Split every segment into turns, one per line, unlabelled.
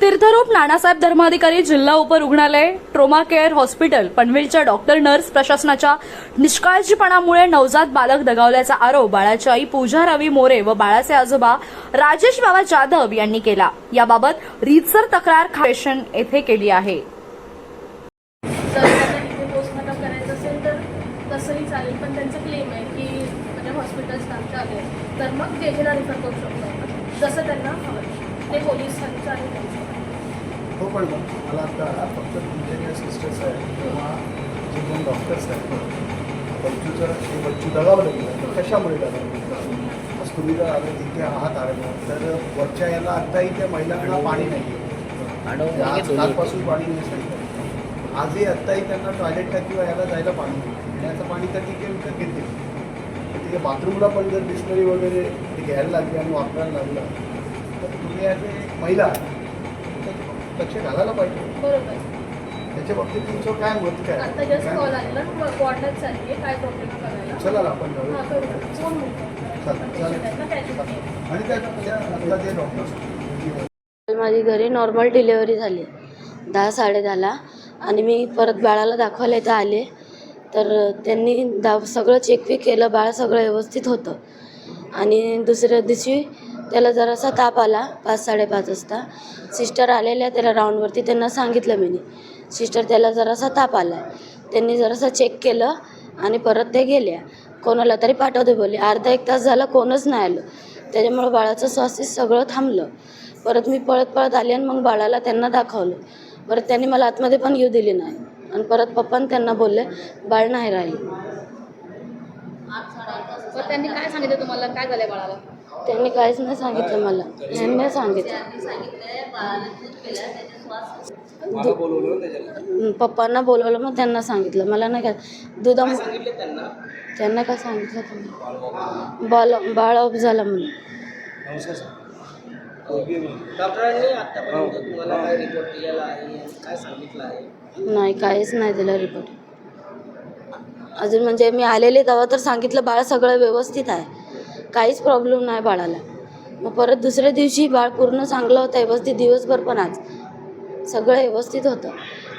तीर्थरूप नानासाहेब धर्माधिकारी जिल्हा उपरुग्णालय trauma care hospital पनवेलच्या डॉक्टर नर्स प्रशासनाच्या निष्काळजीपणामुळे नवजात बालक दगावल्याचा आरोप बाळाची आई पूजा रवी मोरे व बाळाचे आजोबा राजेश बाबा जाधव यांनी केला. याबाबत रीतसर तक्रार खारेशन येथे केली आहे.
तर तसंही चालेल पण त्यांचं क्लेम आहे की म्हणजे हॉस्पिटल आले तर मग जेजेला रिफर करू शकतो जसं त्यांना हवं. ते पोलीस आणि
हो पण मला आता फक्त तुमचे जे सिस्टर्स आहेत किंवा जे दोन डॉक्टर्स आहेत ना बच्चूचं ते बच्चू दगावलं गेलं तर कशामुळे दगावलं आज तुम्ही जर आले तिथे आहात आले तर वरच्या याला आत्ताही त्या महिलांना पाणी नाही आहे. आज कालपासून पाणी नाही सांगितलं आजही आत्ताही त्यांना टॉयलेटला किंवा याला जायला पाणी नाही पिण्याचं पाणी तर ठीक आहे विकत घेते तिथे बाथरूमला पण जर बिस्लरी वगैरे ते घ्यायला लागली आणि वापरायला लागलं तर तुम्ही ए महिला लक्ष घालायला पाहिजे.
बरोबर.
त्याच्या बाबतीत तुमचं काय मत काय?
आता जस्ट कॉल आलेला चालली काय प्रॉब्लेम करायला.
चला ना आपण जाऊया.
हां करू फोन मिळतो
चालेल, चालेल.
त्याच्यात
आणि त्या त्या आता जे डॉक्टर
माझी घरी नॉर्मल डिलेवरी झाली. दहा साडे दहाला. आणि मी परत बाळाला दाखवायला इथं आले. तर त्यांनी दा सगळं चेक वेक केलं. बाळ सगळं व्यवस्थित होतं. आणि दुसऱ्या दिवशी त्याला जरासा ताप आला पाच साडेपाच वाजता. सिस्टर आलेल्या त्याला राऊंडवरती त्यांना सांगितलं मी सिस्टर त्याला जरासा ताप आला. त्यांनी जरासा चेक केलं आणि परत ते गेल्या. कोणाला तरी पाठवते बोलले. अर्धा एक तास झाला कोणच नाही आलं. त्याच्यामुळं बाळाचं स्वास्थ्य सगळं थांबलं. परत मी पळत पळत आले आणि मग बाळाला त्यांना दाखवलं. परत त्यांनी मला आतमध्ये पण येऊ दिली नाही. आणि परत पप्पान त्यांना बोलले बाळ नाही राहिले.
त्यांनी काय सांगितलं तुम्हाला? काय झालं बाळाला?
त्यांनी काहीच नाही सांगितलं मला. यांनी सांगितलं. दु- पप्पांना बोलवलं मग त्यांना सांगितलं. मला नाही काय दुधा त्यांना? काय सांगितलं त्यांनी? बाळ बाळ ऑफ झालं म्हणून.
डॉक्टरांनी आतापर्यंत तुम्हाला काय रिपोर्ट दिलेला आहे? काय सांगितलं आहे?
नाही काहीच नाही दिलं रिपोर्ट अजून म्हणजे मी आलेले तेव्हा तर सांगितलं बाळ सगळं व्यवस्थित आहे. काहीच प्रॉब्लेम नाही बाळाला. मग परत दुसऱ्या दिवशी बाळ पूर्ण चांगलं होतं व्यवस्थित दिवसभर पण आज. सगळं व्यवस्थित होतं.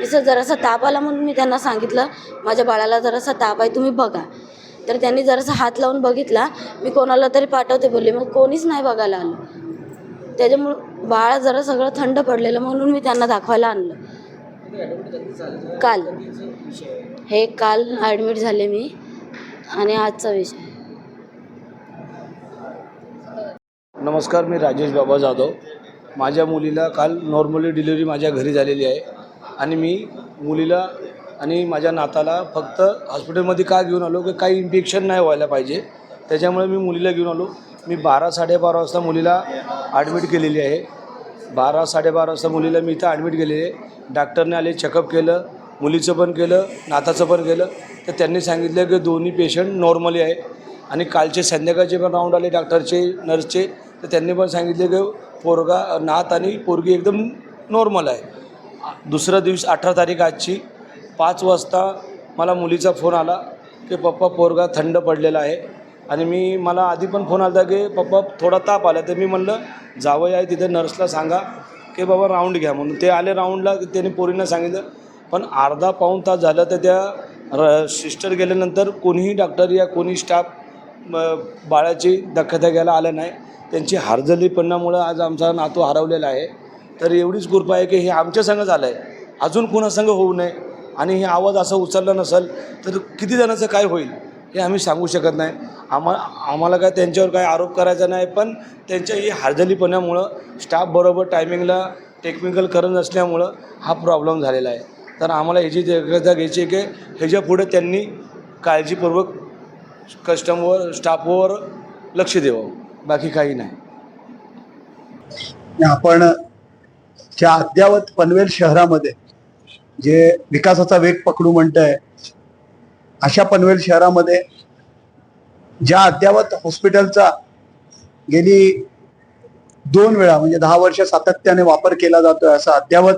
जसं जरासा ताप आला म्हणून मी त्यांना सांगितलं माझ्या बाळाला जरासा ताप आहे तुम्ही बघा. तर त्यांनी जरासा हात लावून बघितला. मी कोणाला तरी पाठवते बोलले मग कोणीच नाही बघायला आलं. त्याच्यामुळं बाळ जरा सगळं थंड पडलेलं म्हणून मी त्यांना दाखवायला आणलं. काल. हे काल ॲडमिट झाले मी. आणि आजचा विषय.
नमस्कार मी राजेश बाबा जाधव. माझ्या मुलीला काल नॉर्मली डिलिव्हरी माझ्या घरी झालेली आहे. आणि मी मुलीला आणि माझ्या नाताला फक्त हॉस्पिटलमध्ये का घेऊन आलो? की काही इन्फेक्शन नाही व्हायला पाहिजे. त्याच्यामुळे मी मुलीला घेऊन आलो. मी बारा साडेबारा वाजता मुलीला ॲडमिट केलेली आहे. बारा साडेबारा वाजता मुलीला मी इथं ॲडमिट केलेली आहे. डॉक्टरने आले चेकअप केलं मुलीचं पण केलं नाताचं पण केलं. तर त्यांनी सांगितलं की दोन्ही पेशंट नॉर्मली आहे. आणि कालचे संध्याकाळचे पण राऊंड आले डॉक्टरचे नर्सचे तर त्यांनी पण सांगितले की पोरगा नात आणि पोरगी एकदम नॉर्मल आहे. दुसरा दिवशी अठरा तारीख आजची पाच वाजता मला मुलीचा फोन आला की पप्पा पोरगा थंड पडलेला आहे. आणि मी मला आधी पण फोन आला होता की पप्पा थोडा ताप आला तर मी म्हणलं जावं आहे तिथे नर्सला सांगा की बाबा राऊंड घ्या. म्हणून ते आले राऊंडला त्यांनी पोरींना सांगितलं. पण अर्धा पाऊण तास झालं तर त्या र सिस्टर गेल्यानंतर कोणीही डॉक्टर या कोणी स्टाफ बाळाची दखता घ्यायला आलं नाही. त्यांची हारजलीपणामुळं आज आमचा नातू हरवलेला आहे. तर एवढीच कृपा आहे की हे आमच्या संघ झालं आहे अजून कुणासंग होऊ नये आणि हे आवाज असा उचलला नसेल तर किती जणांचं काय होईल हे आम्ही सांगू शकत नाही. आम्हा आम्हाला काय त्यांच्यावर काय आरोप करायचा नाही पण त्यांच्या ही हारजलीपणामुळं स्टाफ बरोबर टायमिंगला टेक्निकल करत नसल्यामुळं हा प्रॉब्लेम झालेला आहे. तर आम्हाला ह्याची दक्षता घ्यायची आहे की ह्याच्या पुढे त्यांनी काळजीपूर्वक कस्टमर स्टाफवर लक्ष द्यावं. बाकी काही नाही.
आपण ज्या अद्यावत पनवेल शहरामध्ये जे विकासाचा वेग पकडू म्हणतंय अशा पनवेल शहरामध्ये ज्या अद्यावत हॉस्पिटलचा गेली दोन वेळा म्हणजे दहा वर्ष सातत्याने वापर केला जातोय असं अद्यावत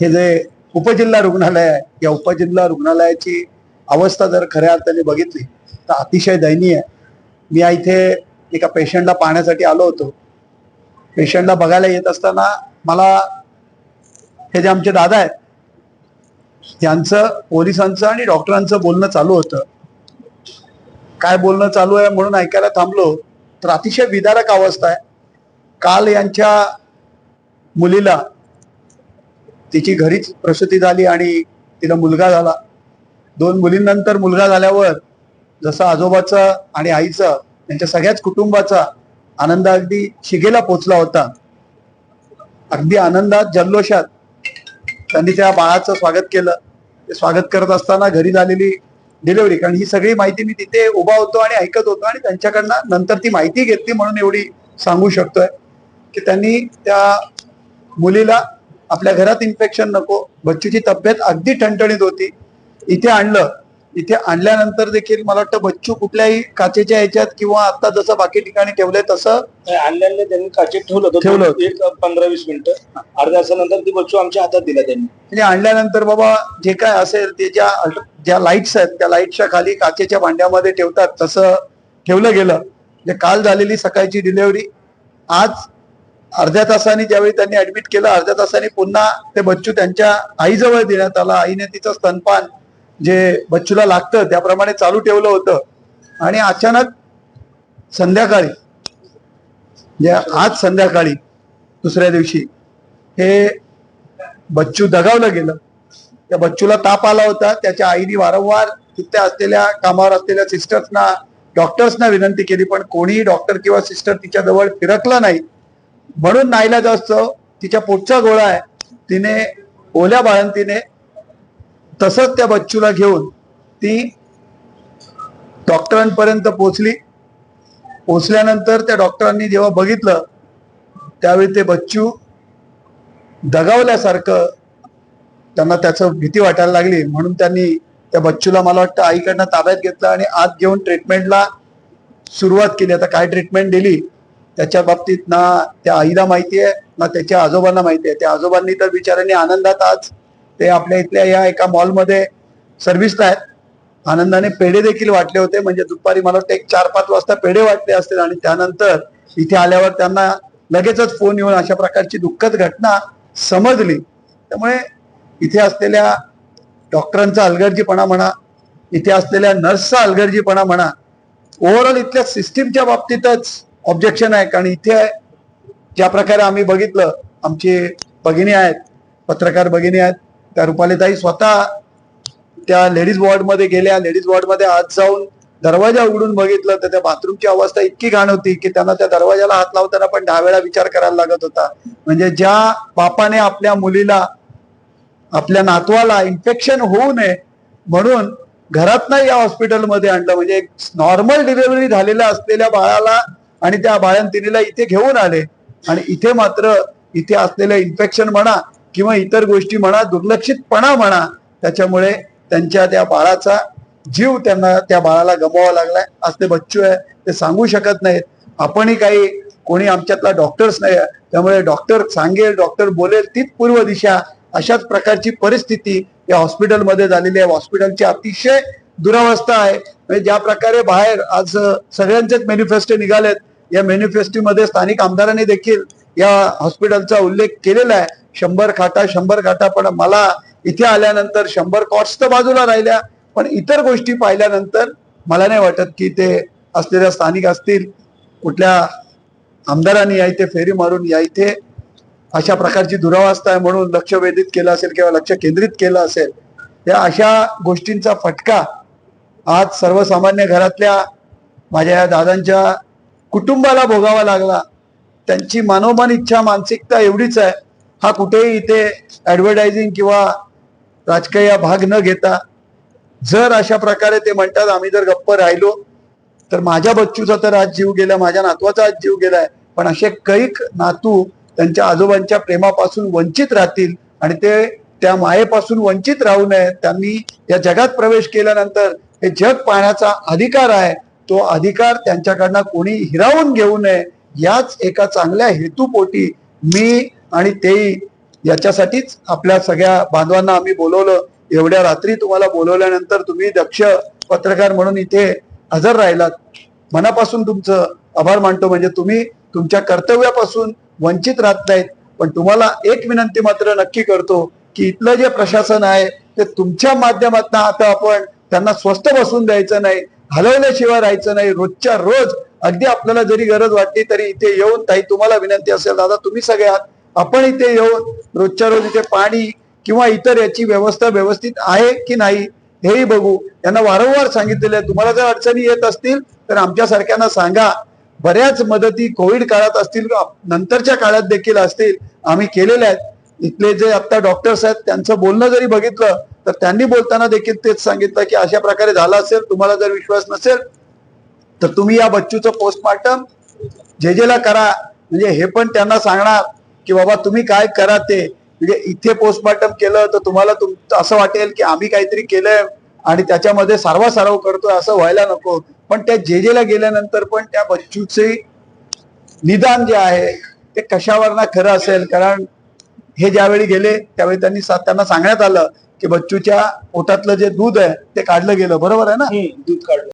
हे जे उपजिल्हा रुग्णालय आहे या उपजिल्हा रुग्णालयाची अवस्था जर खऱ्या अर्थाने बघितली तर अतिशय दयनीय आहे. मी इथे एका पेशंटला पाहण्यासाठी आलो होतो. पेशंटला बघायला येत असताना मला हे जे आमचे दादा आहेत त्यांचं पोलिसांचं आणि डॉक्टरांचं बोलणं चालू होतं. काय बोलणं चालू आहे म्हणून ऐकायला थांबलो. तर अतिशय विदारक अवस्था आहे. काल यांच्या मुलीला तिची घरीच प्रसूती झाली आणि तिला मुलगा झाला. दोन मुलींनंतर मुलगा झाल्यावर जसं आजोबाचा आणि आईचा त्यांच्या सगळ्याच कुटुंबाचा आनंद अगदी शिगेला पोचला होता. अगदी आनंदात जल्लोषात त्यांनी त्या बाळाचं स्वागत केलं. ते स्वागत करत असताना घरी झालेली डिलेवरी कारण ही सगळी माहिती मी तिथे उभा होतो आणि ऐकत होतो आणि त्यांच्याकडनं नंतर ती माहिती घेतली म्हणून एवढी सांगू शकतोय. की त्यांनी त्या मुलीला आपल्या घरात इन्फेक्शन नको बच्चूची तब्येत अगदी ठणठणीत होती. इथे आणलं. इथे आणल्यानंतर देखील मला वाटतं बच्चू कुठल्याही काचेच्या ह्याच्यात किंवा आता जसं बाकी ठिकाणी ठेवलंय तसं
आणल्याने त्यांनी काचेत ठेवलं होतं.
ठेवलं.
एक पंधरा वीस मिनिटं. अर्ध्या तासानंतर ती बच्चू आमच्या हातात दिला त्यांनी.
म्हणजे आणल्यानंतर बाबा जे काय असेल ते ज्या ज्या लाईट्स आहेत त्या लाईटच्या खाली काचेच्या भांड्यामध्ये ठेवतात तसं ठेवलं गेलं. म्हणजे काल झालेली सकाळची डिलिव्हरी आज अर्ध्या तासाने ज्यावेळी त्यांनी ऍडमिट केलं अर्ध्या तासाने पुन्हा ते बच्चू त्यांच्या आईजवळ देण्यात आला. आईने तिचं स्तनपान जे बच्चूला लागतं त्याप्रमाणे चालू ठेवलं होतं. आणि अचानक संध्याकाळी जे आज संध्याकाळी दुसऱ्या दिवशी हे बच्चू दगावलं गेलं. त्या बच्चूला ताप आला होता. त्याच्या आईने वारंवार तिथे असलेल्या कामावर असलेल्या सिस्टर्सना डॉक्टर्सना विनंती केली पण कोणीही डॉक्टर किंवा सिस्टर तिच्या जवळ फिरकलं नाही. म्हणून नाईला असतो तिच्या पोटचा गोळा आहे. तिने ओल्या बाळंतीने तसंच त्या बच्चूला घेऊन ती डॉक्टरांपर्यंत पोचली पोचल्यानंतर त्या डॉक्टरांनी जेव्हा बघितलं त्यावेळी ते बच्चू दगावल्यासारखं त्यांना त्याचं भीती वाटायला लागली. म्हणून त्यांनी त्या बच्चूला मला वाटतं आईकडनं ताब्यात घेतलं आणि आत घेऊन ट्रीटमेंटला सुरुवात केली. आता काय ट्रीटमेंट दिली? त्याच्या बाबतीत ना त्या आईला माहिती आहे ना त्याच्या आजोबांना माहिती आहे. त्या आजोबांनी तर बिचाऱ्यांनी आनंदात आज ते आपल्या इथल्या या एका मॉलमध्ये सर्व्हिसला आहेत. आनंदाने पेढे देखील वाटले होते. म्हणजे दुपारी मला वाटतं एक चार पाच वाजता पेढे वाटले असतील आणि त्यानंतर इथे आल्यावर त्यांना लगेचच फोन येऊन अशा प्रकारची दुःखद घटना समजली. त्यामुळे इथे असलेल्या डॉक्टरांचा अलगर्जीपणा म्हणा इथे असलेल्या नर्सचा अलगर्जीपणा म्हणा ओव्हरऑल इथल्या सिस्टीमच्या बाबतीतच ऑब्जेक्शन आहे कारण इथे ज्या प्रकारे आम्ही बघितलं आमची भगिनी आहेत पत्रकार भगिनी आहेत त्या रुपालीताई स्वतः त्या लेडीज वॉर्डमध्ये गेल्या. लेडीज वॉर्डमध्ये आत जाऊन दरवाजा उघडून बघितलं. तर त्या बाथरूमची अवस्था इतकी घाण होती की त्यांना त्या दरवाजाला हात लावताना पण दहा वेळा विचार करायला लागत होता. म्हणजे ज्या बापाने आपल्या मुलीला आपल्या नातवाला इन्फेक्शन होऊ नये म्हणून घरात नाही या हॉस्पिटलमध्ये आणलं. म्हणजे एक नॉर्मल डिलिव्हरी झालेल्या असलेल्या बाळाला आणि त्या बाळंतिनीला इथे घेऊन आले. आणि इथे मात्र इथे असलेलं इन्फेक्शन म्हणा किंवा इतर गोष्टी म्हणा दुर्लक्षितपणा म्हणा त्याच्यामुळे त्यांच्या त्या बाळाचा जीव त्यांना त्या बाळाला गमवावा लागलाय. आज ते बच्चू आहे ते सांगू शकत नाहीत. आपणही काही कोणी आमच्यातला डॉक्टर्स नाही आहे त्यामुळे डॉक्टर सांगेल डॉक्टर बोलेल तीच पूर्व दिशा. अशाच प्रकारची परिस्थिती या हॉस्पिटलमध्ये झालेली आहे. हॉस्पिटलची अतिशय दुरावस्था आहे. म्हणजे ज्या प्रकारे बाहेर आज सगळ्यांचेच मॅनिफेस्टो निघालेत. या मॅनिफेस्टोमध्ये स्थानिक आमदारांनी देखील या हॉस्पिटलचा उल्लेख केलेला आहे. शंभर खाटा शंभर खाटा पण मला इथे आल्यानंतर शंभर कॉट्स तर बाजूला राहिल्या. पण इतर गोष्टी पाहिल्यानंतर मला नाही वाटत की ते असलेल्या स्थानिक असतील. कुठल्या आमदारांनी या इथे फेरी मारून या इथे अशा प्रकारची दुरावस्था आहे म्हणून लक्ष वेधित केलं असेल किंवा लक्ष केंद्रित केलं असेल या अशा गोष्टींचा फटका आज सर्वसामान्य घरातल्या माझ्या या दादांच्या कुटुंबाला भोगावा लागला. त्यांची मनोमन इच्छा मानसिकता एवढीच आहे. हा कुठेही इथे ऍडव्हर्टायझिंग किंवा राजकीय भाग न घेता जर अशा प्रकारे ते म्हणतात आम्ही जर गप्प राहिलो तर माझ्या बच्चूचा तर आज जीव गेला माझ्या नातवाचा आज जीव गेलाय. पण असे कैक नातू त्यांच्या आजोबांच्या प्रेमापासून वंचित राहतील आणि ते त्या मायेपासून वंचित राहू नये त्यांनी या जगात प्रवेश केल्यानंतर हे जग पाहण्याचा अधिकार आहे. तो अधिकार त्यांच्याकडनं कोणी हिरावून घेऊ नये. याच एका चांगल्या हेतूपोटी मी आणि तेही याच्यासाठीच आपल्या सगळ्या बांधवांना आम्ही बोलवलं. एवढ्या रात्री तुम्हाला बोलवल्यानंतर तुम्ही दक्ष पत्रकार म्हणून इथे हजर राहिलात. मनापासून तुमचं आभार मानतो. म्हणजे तुम्ही तुमच्या कर्तव्यापासून वंचित राहत नाहीत. पण तुम्हाला एक विनंती मात्र नक्की करतो की इथलं जे प्रशासन आहे ते तुमच्या माध्यमातून आता आपण त्यांना स्वस्त बसून द्यायचं नाही हलवल्याशिवाय राहायचं नाही. रोजच्या रोज अगदी आपल्याला जरी गरज वाटली तरी इथे येऊन ताई तुम्हाला विनंती असेल दादा तुम्ही सगळे आहात. आपण इथे येऊन रोजच्या रोज इथे पाणी किंवा इतर याची व्यवस्था व्यवस्थित आहे की नाही हेही बघू. यांना वारंवार सांगितलेलं आहे. तुम्हाला जर अडचणी येत असतील तर आमच्या सारख्यांना सांगा. बऱ्याच मदती कोविड काळात असतील नंतरच्या काळात देखील असतील आम्ही केलेल्या आहेत. इथले जे आता डॉक्टर्स आहेत त्यांचं बोलणं जरी बघितलं तर त्यांनी बोलताना देखील तेच सांगितलं की अशा प्रकारे झालं असेल तुम्हाला जर विश्वास नसेल तर तुम्ही या बच्चूचं पोस्टमार्टम जे जेला करा. म्हणजे हे पण त्यांना सांगणार. की बाबा तुम्ही काय करा ते? म्हणजे इथे पोस्टमार्टम केलं तर तुम्हाला तुम असं वाटेल की आम्ही काहीतरी केलंय आणि त्याच्यामध्ये सारवासारव करतोय असं व्हायला नको. पण त्या जे जेला गेल्यानंतर पण त्या बच्चूचे निदान जे आहे ते कशावर ना खरं असेल? कारण हे ज्यावेळी गेले त्यावेळी त्यांनी सा- त्यांना सांगण्यात आलं की बच्चूच्या पोटातलं जे दूध आहे ते काढलं गेलं. बरोबर आहे ना?
दूध काढलं.